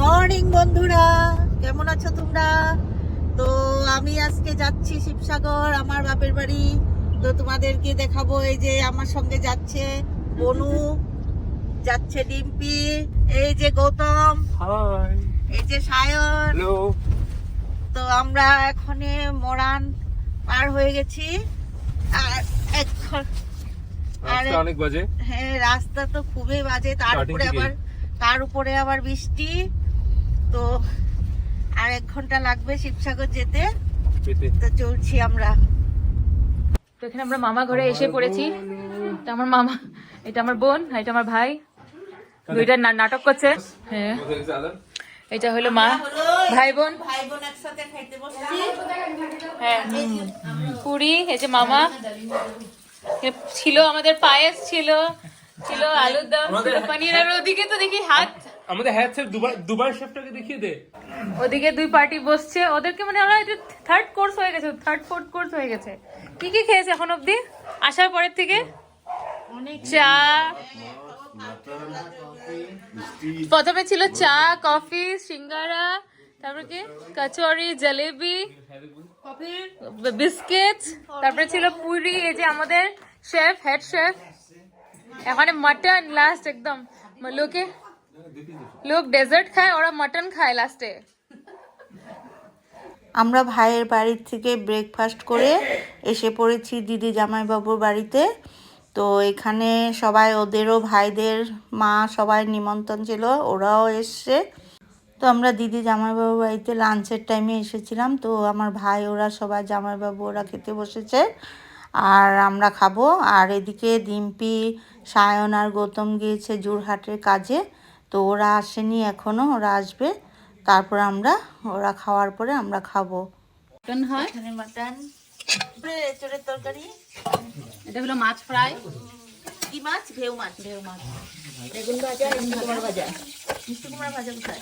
Morning বন্ধুরা কেমন আছো তোমরা? তো আমি আজকে যাচ্ছি শিবসাগর আমার বাপের বাড়ি। তো তোমাদেরকে দেখাবো এই যে আমার সঙ্গে যাচ্ছে বনু যাচ্ছে ডিম্পি এই যে গৌতম এই যে সায়ন। তো আমরা এখানে মরান পার হয়ে গেছি। আর এখন অনেক বাজে। হ্যাঁ রাস্তা তো খুবই বাজে। তার Starting উপরে আবার তার উপরে আবার বৃষ্টি। তো আর এক ঘণ্টা লাগবে শিবসাগর যেতে। তো চলছি আমরা। তো এখানে আমরা মামা ঘরে এসে পড়েছি। এটা আমার মামা এটা আমার বোন আর এটা আমার ভাই। দুইটা নাটক করছে। হ্যাঁ। এটা হলো মা। ভাই বোন। ভাই বোন একসাথে খাইতে বসছি হ্যাঁ। পুরি এই যে মামা। ছিল আমাদের পায়েস ছিল ছিল আলুর দম ছিল পনির আর ওদিকে তো দেখি হাত আমাদের হ্যাঁ স্যার দুবার দুবার শেফটাকে দেখিয়ে দে। ওদিকে দুই পার্টি বসছে। ওদেরকে মানে ওরা থার্ড কোর্স হয়ে গেছে থার্ড ফোর্থ কোর্স হয়ে গেছে। কি কি খেয়েছে এখন অবধি? আসার পরের থেকে? চা। প্রথমে ছিল চা কফি সিঙ্গারা তারপরে কি? কচুরি জলেবি বিস্কিট তারপরে ছিল পুরি এই যে আমাদের শেফ হেড শেফ এখানে মাটন লাস্ট একদম। লোকে লোক ডেজার্ট খায়, ওরা খায় লাস্টে আমরা ভাইয়ের বাড়ির থেকে ব্রেকফাস্ট করে এসে পড়েছি দিদি জামাইবাবুর বাড়িতে। তো এখানে সবাই ওদেরও ভাইদের মা সবাই নিমন্ত্রণ ছিল, ওরাও এসছে। তো আমরা দিদি জামাইবাবুর বাড়িতে লাঞ্চের টাইমে এসেছিলাম। তো আমার ভাই, ওরা সবাই জামাইবাবু, ওরা খেতে বসেছে। আর আমরা খাব। আর এদিকে ডিম্পি সায়ন আর গৌতম গিয়েছে জোরহাটের কাজে। তো ওরা আসেনি এখনও ওরা আসবে। তারপর আমরা ওরা খাওয়ার পরে আমরা খাব। হয়? এখানে মাটন এঁচড়ের তরকারি। এটা হলো মাছ ফ্রাই। কি মাছ? ভেউ মাছ। ভেউ মাছ। বেগুন ভাজা মিষ্টি কুমড়া ভাজা। মিষ্টি কুমড়া ভাজা কোথায়?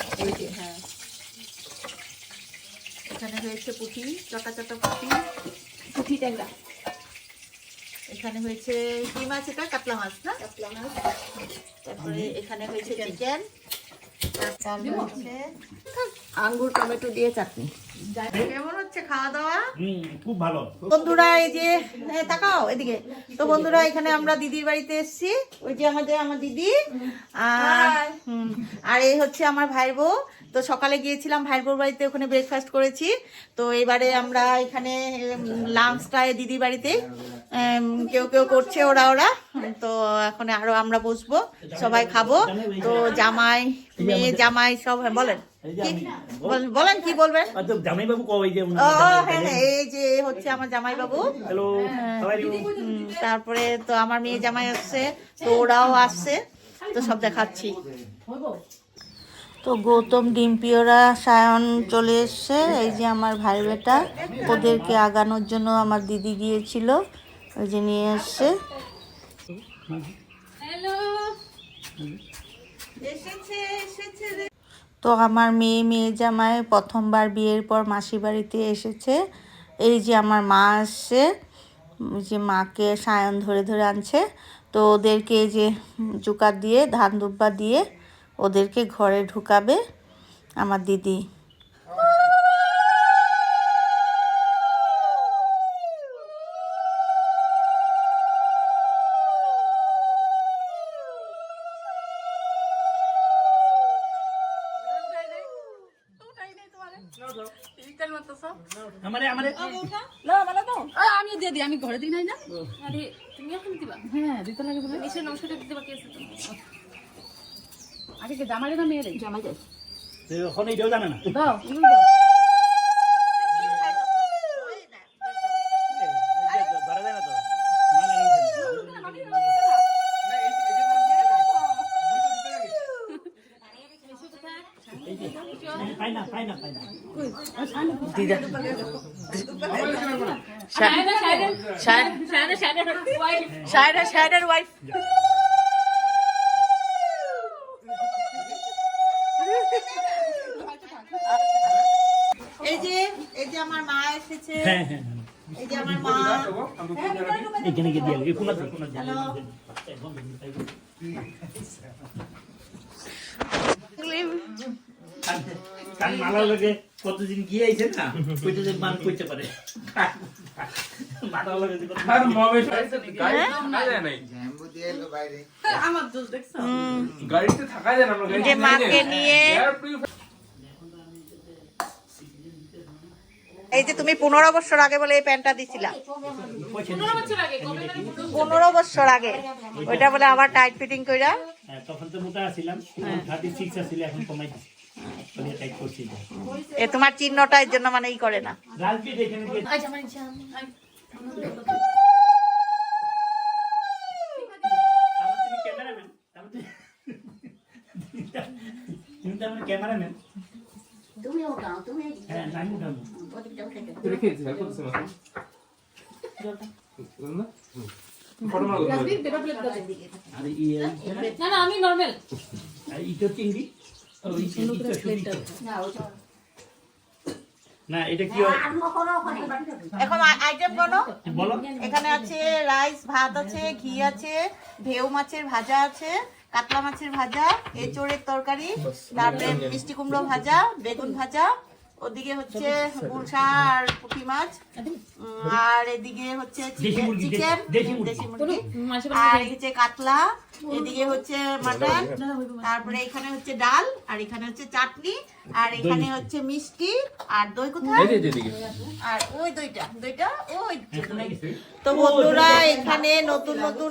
হ্যাঁ। এখানে হয়েছে পুঁটি চটা চটা পুঁটি। পুঁটি ট্যাংরা। এখানে হয়েছে কি মাছ এটা? কাতলা মাছ না? কাতলা মাছ। তারপরে এখানে হয়েছে চিকেন। আঙ্গুর টমেটো দিয়ে চাটনি। কেমন হচ্ছে খাওয়া দাওয়া খুব ভালো। বন্ধুরা এই যে হ্যাঁ, তাকাও এদিকে। তো বন্ধুরা এখানে আমরা দিদির বাড়িতে এসেছি। ওই যে আমাদের আমার দিদি। আর হুম, আর এই হচ্ছে আমার ভাইয়ের বউ তো সকালে গিয়েছিলাম ভাইয়ের বউর বাড়িতে ওখানে ব্রেকফাস্ট করেছি। তো এবারে আমরা এখানে লাঞ্চটা দিদি বাড়িতে কেউ কেউ করছে ওরা ওরা। তো এখন আরও আমরা বসবো সবাই খাব। তো জামাই মেয়ে জামাই সব হ্যাঁ, বলেন। বলেন কি বলবেন? জামাই বাবু হ্যাঁ হ্যাঁ এই যে হচ্ছে আমার জামাই বাবু তারপরে তো আমার মেয়ে জামাই আসছে তো ওরাও আসছে তো সব দেখাচ্ছি। তো গৌতম ডিম্পি ওরা সায়ন চলে এসছে এই যে আমার ভাই বেটা। ওদেরকে আগানোর জন্য আমার দিদি গিয়েছিল ওই যে নিয়ে এসছে। তো আমার মেয়ে মেয়ে জামাই প্রথমবার বিয়ের পর মাসি বাড়িতে এসেছে। এই যে আমার মা আসছে যে মাকে সায়ন ধরে ধরে আনছে। তো ওদেরকে এই যে জুকার দিয়ে ধান দুব্বা দিয়ে ওদেরকে ঘরে ঢুকাবে আমার দিদি। আমারে আমারে। আমি দিয়ে দিই আমি ঘরে দিই নাই না। আরে তুমি এখন দিবা? হ্যাঁ দিতে লাগে বলে। এসে নমস্কার দিতে বাকি আছে তো। আগে কে জামাই না মেয়ে জামাই যাই এখন এইটাও জানে না। দাও ধরা যায় না তো মা লাগিয়েছে। পাই না পাই না পাই না শায়না শায়না শায়না ওয়াইফ শায়রা শায়রার ওয়াইফ এই যে এই যে আমার হ্যাঁ হ্যাঁ এই যে আমার মা। এখানে গিয়ে দিয়ে এই কোনা কোনা কান মালা লাগে কতদিন গিয়ে আইছে না কইতে যে মান কইতে পারে। মালা লাগে যে কত- আর মমে গাড়িতে থাকা যায় নাই। গাড়িতে থাকা যায় না আমরা গাড়িতে যে মাকে নিয়ে এই যে তুমি পনেরো বছর আগে বলে এই প্যান্টটা দিছিলা। পনেরো বছর আগে ওইটা বলে আবার টাইট ফিটিং কইরা। হ্যাঁ, তখন তো মোটা ছিলাম থার্টি সিক্স আসলে এখন কমাই এ তোমার চিহ্নটা এর জন্য মানে ই করে না। আই- আমার তুমি ক্যামেরাম্যান। তুমি হ্যাঁ আমি না? আমি নর্মাল ইটো চিংড়ি না এটা কি আইটেম বলো বলো এখানে আছে রাইস ভাত আছে ঘি আছে ঢেউ মাছের ভাজা আছে কাতলা মাছের ভাজা এঁচড়ের তরকারি তারপরে মিষ্টি কুমড়ো ভাজা বেগুন ভাজা ওদিকে হচ্ছে গুলশা আর পুঁটি মাছ আর এদিকে হচ্ছে চিকেন দেশি মুরগি। আর হচ্ছে কাতলা এদিকে হচ্ছে মাটন তারপরে এখানে হচ্ছে ডাল আর এখানে হচ্ছে চাটনি আর এখানে হচ্ছে মিষ্টি আর দই কোথায়। আর ওই দইটা দইটা ওই তো বন্ধুরা এখানে নতুন নতুন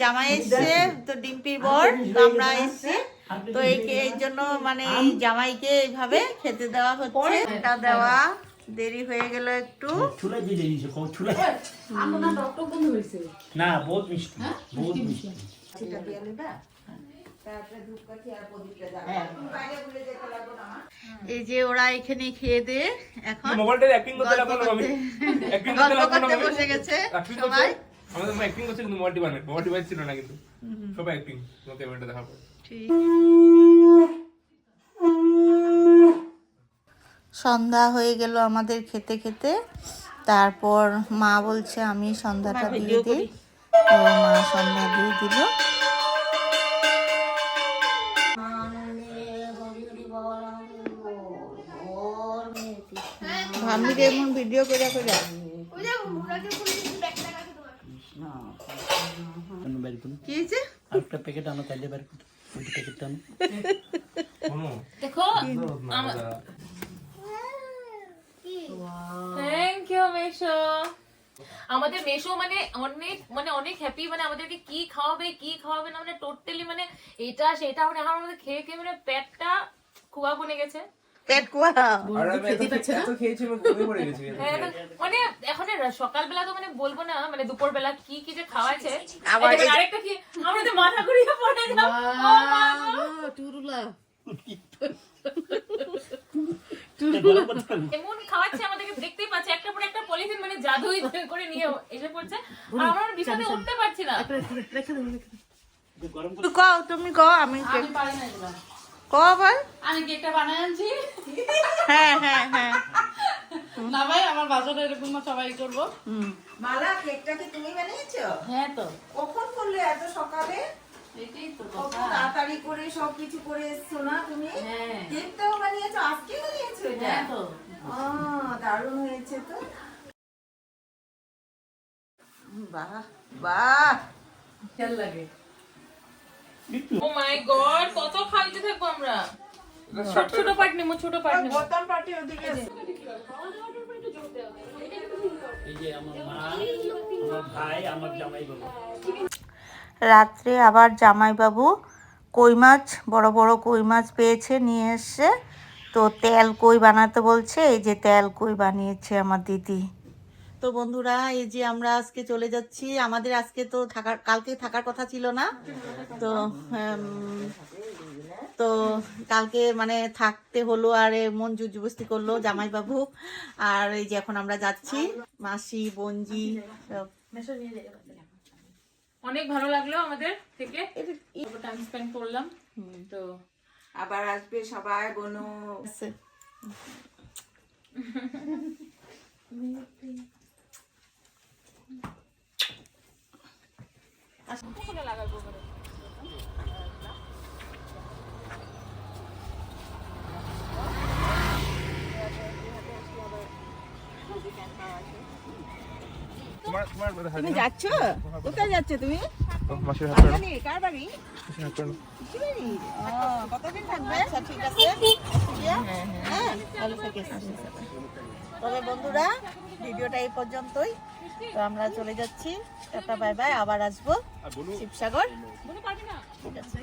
জামাই এসছে তো ডিম্পির বর আমরা এসছি। তো এই এই জন্য মানে এই জামাইকে এইভাবে খেতে দেওয়া হচ্ছে। এটা দেওয়া। দেরি হয়ে গেল একটু। ছুলাই দিয়ে দিয়েছে কম ছুলাই না বহুত মিষ্টি বহুত মিষ্টি এই যে ওরা এখানে খেয়ে দে এখন মোবাইলটা অ্যাক্টিং করতে লাগল আমি অ্যাক্টিং করতে গল্প লাগল করতে আমি বসে গেছে সবাই। আমাদের অ্যাক্টিং করছে কিন্তু ছিল না কিন্তু। সবাই অ্যাক্টিং তোমাকে দেখাবো। ঠিক। সন্ধ্যা হয়ে গেল আমাদের খেতে খেতে। তারপর মা বলছে আমি সন্ধ্যাটা দিয়ে দিই। তো মা সন্ধ্যা দিয়ে দিল। ভাবনি যে এমন ভিডিও করে করে। বের করুন। কি হয়েছে? আরেকটা প্যাকেট আনো তাইলে বের করুন। ওই প্যাকেটটা আনো। দেখো থ্যাংক ইউ মেশো আমাদের মেশো মানে অনেক মানে অনেক হ্যাপি মানে আমাদেরকে কি খাওয়াবে কি খাওয়াবে না মানে টোটালি মানে এটা সেটা মানে এখন আমাদের খেয়ে খেয়ে মানে পেটটা কুয়া বনে গেছে। পেট কুয়া আর আমি এত এত খেয়েছি আমি কমে পড়ে গেছি হ্যাঁ, মানে এখন সকালবেলা তো মানে বলব না মানে দুপুর বেলা কি কি যে খাওয়াছে আবার আরেকটা কি আমরা তো মাথা ঘুরিয়ে পড়ে। এমন খাওয়াচ্ছে আমাদেরকে দেখতেই পাচ্ছে। একটা পর একটা পলিথিন মানে জাদুই করে নিয়ে এসে পড়ছে। আর আমরা বিছানায় উঠতে পারছি না। তুমি কও তুমি কও আমি আমি পারি না ভাই আমি কেকটা বানাই আনছি? হ্যাঁ হ্যাঁ হ্যাঁ। না ভাই আমার বাজারে এরকম সবাই করব। মালা কেকটা কি তুমি বানিয়েছো? হ্যাঁ তো। কখন করলে এত সকালে? এটাই তো কথা। তাড়াতাড়ি করে সবকিছু করে এসছো না তুমি? হ্যাঁ। কেকটাও বানিয়েছো? আজকে বানিয়েছো এটা? হ্যাঁ তো। ও দারুণ হয়েছে তো। বাহ বাহ। খেয়াল লাগে। ও মাই গড কত খাইতে থাকব আমরা? ছোট ছোট পার্ট নেব ছোট পার্ট নেব। বোতাম পার্টি ওদিকে এই যে আমার মা আমার ভাই আমার জামাই বাবু রাত্রে আবার জামাইবাবু কই মাছ বড় বড় কই মাছ পেয়েছে নিয়ে এসছে তো তেল কই বানাতে বলছে? এই যে তেল কই বানিয়েছে আমার দিদি। তো বন্ধুরা এই যে আমরা আজকে চলে যাচ্ছি। আমাদের আজকে তো থাকার কালকে থাকার কথা ছিল না। তো তো কালকে মানে থাকতে হলো আর মন জুজবস্তি করল জামাইবাবু। আর এই যে এখন আমরা যাচ্ছি মাসি বঞ্জি সব অনেক ভালো লাগল আমাদের থেকে। টাইম স্পেন্ড করলাম। তো আবার আসবে সবাই বোনো। তুমি যাচ্ছ? কোথায় যাচ্ছ তুমি? মাসির কতদিন থাকবে? আচ্ছা হ্যাঁ ভালো বন্ধুরা ভিডিওটা এই পর্যন্তই। তো আমরা চলে যাচ্ছি। টাটা বাই বাই আবার আসব শিবসাগর। ঠিক আছে।